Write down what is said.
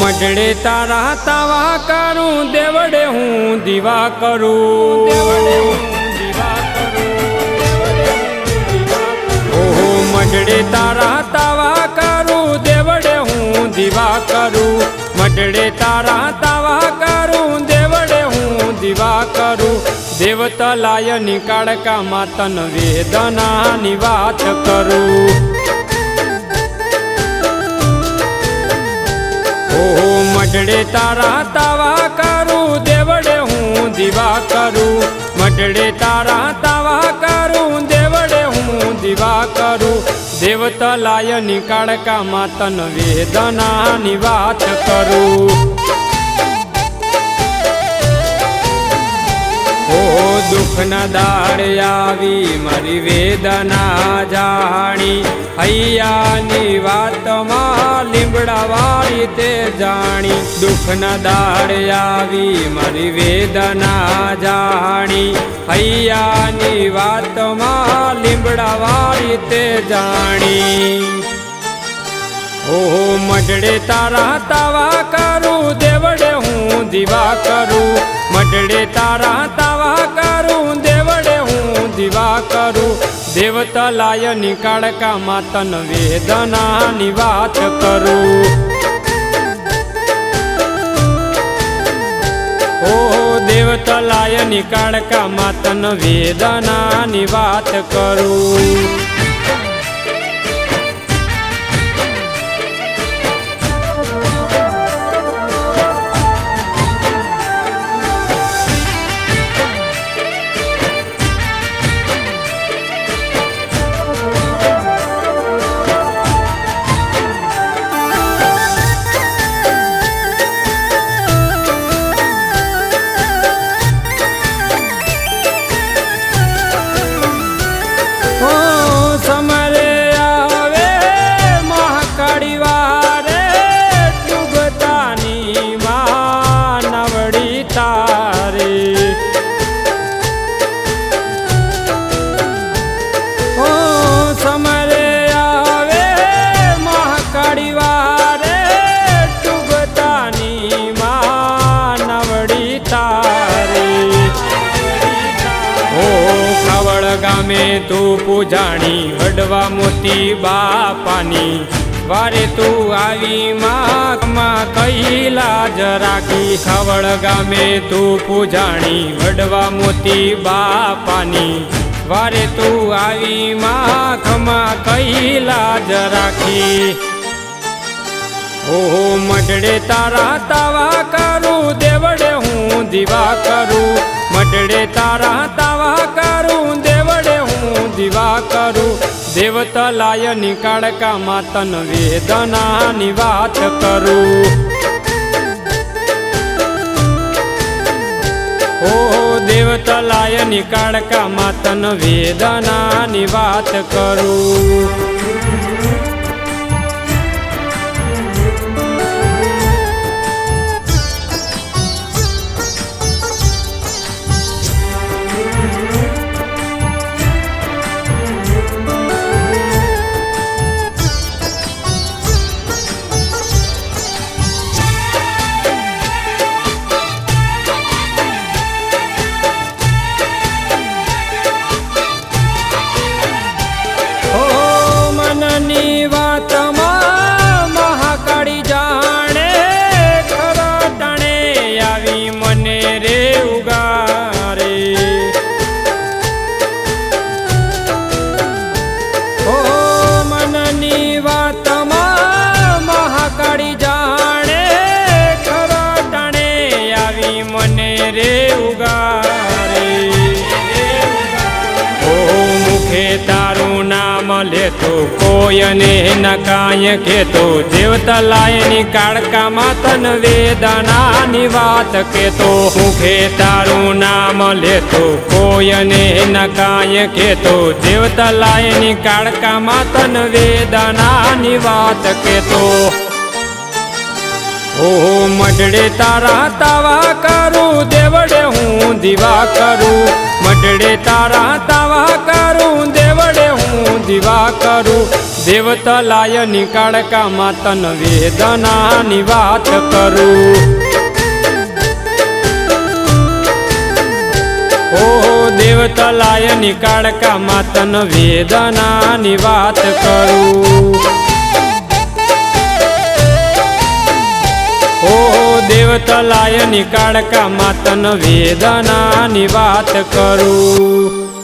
મઢડે તારા તાવા કરું દેવડે હું દીવા કરું. દેવડે હું દીવા કરું ઓહો મજડે તારા તાવા કરું દેવડે હું દીવા કરું. મજડે તારા તાવા કરું દેવડે હું દીવા કરું. દેવતલાય નિકાળકા માતન વેદના ની વાત કરું. મઢડે તારા તાવા કરું, દેવડે હું દીવા કરું. મઢડે તારા તાવા કરું, દેવડે હું દીવા કરું. દેવતલાયની નિકાળકા માતન વેદનાની વાત કરું. દુઃખના દાડ આવી મારી વેદના જાણી. હૈયાની વાતમાં લીમડા વાળી તે જાણી દુઃખના દાડ આવી મારી વેદના જાણી. હૈયાની વાતમાં લીમડા વાળી તે જાણી. ઓહો મઢડે તારા તાવા કરું, દેવડે હું દીવા કરું. મઢડે તારા તાવા કરું દીવા કરું. દેવતા લાય નિકાળકા માતન વેદનાની વાત કરું. ઓહો દેવતલાયની કાળકામાં તન વેદનાની વાત કરું. તું પૂજાણી, હડવા મોતી બાપાની. વારે તું આવી માં કઈલા જ રાખી ગામે તું પૂજાણી વડવા મોતી બાપાની. વારે તું આવી માં કઈલા રાખી. ઓહો મઢડે તારા તાવા કરું, દેવડે હું દીવા કરું. મઢડે તારા તાવા કરું લાય નિકાળકા માતન વેદનાની વાત કરું. ઓ દેવતા લાય નિકાળકા માતન વેદનાની વાત કરું. આવી મને રે ઉગારે. ઓ મુખે તારું નામ લેતો, કોયને ન કાંય કેતો દેવતલાયની કાળકામાં તન વેદનાની વાત કેતો મુખે તારું નામ લેતો, કોયને ન કાંય કેતો દેવતલાયની કાળકામાં તન વેદનાની વાત કેતો ઓહો મઢડે તારા તાવા કરું, દેવડે હું દીવા કરું. મઢડે તારા તાવા કરું, દેવડે હું દીવા કરું. દેવતલાયની કાળકામાં માતન વેદનાની વાત કરું. ઓહો દેવતલાયની કાળકામાં માતન વેદનાની વાત કરું. ઓહો દેવતલાયની કાળકામાં તન વેદનાની વાત કરું.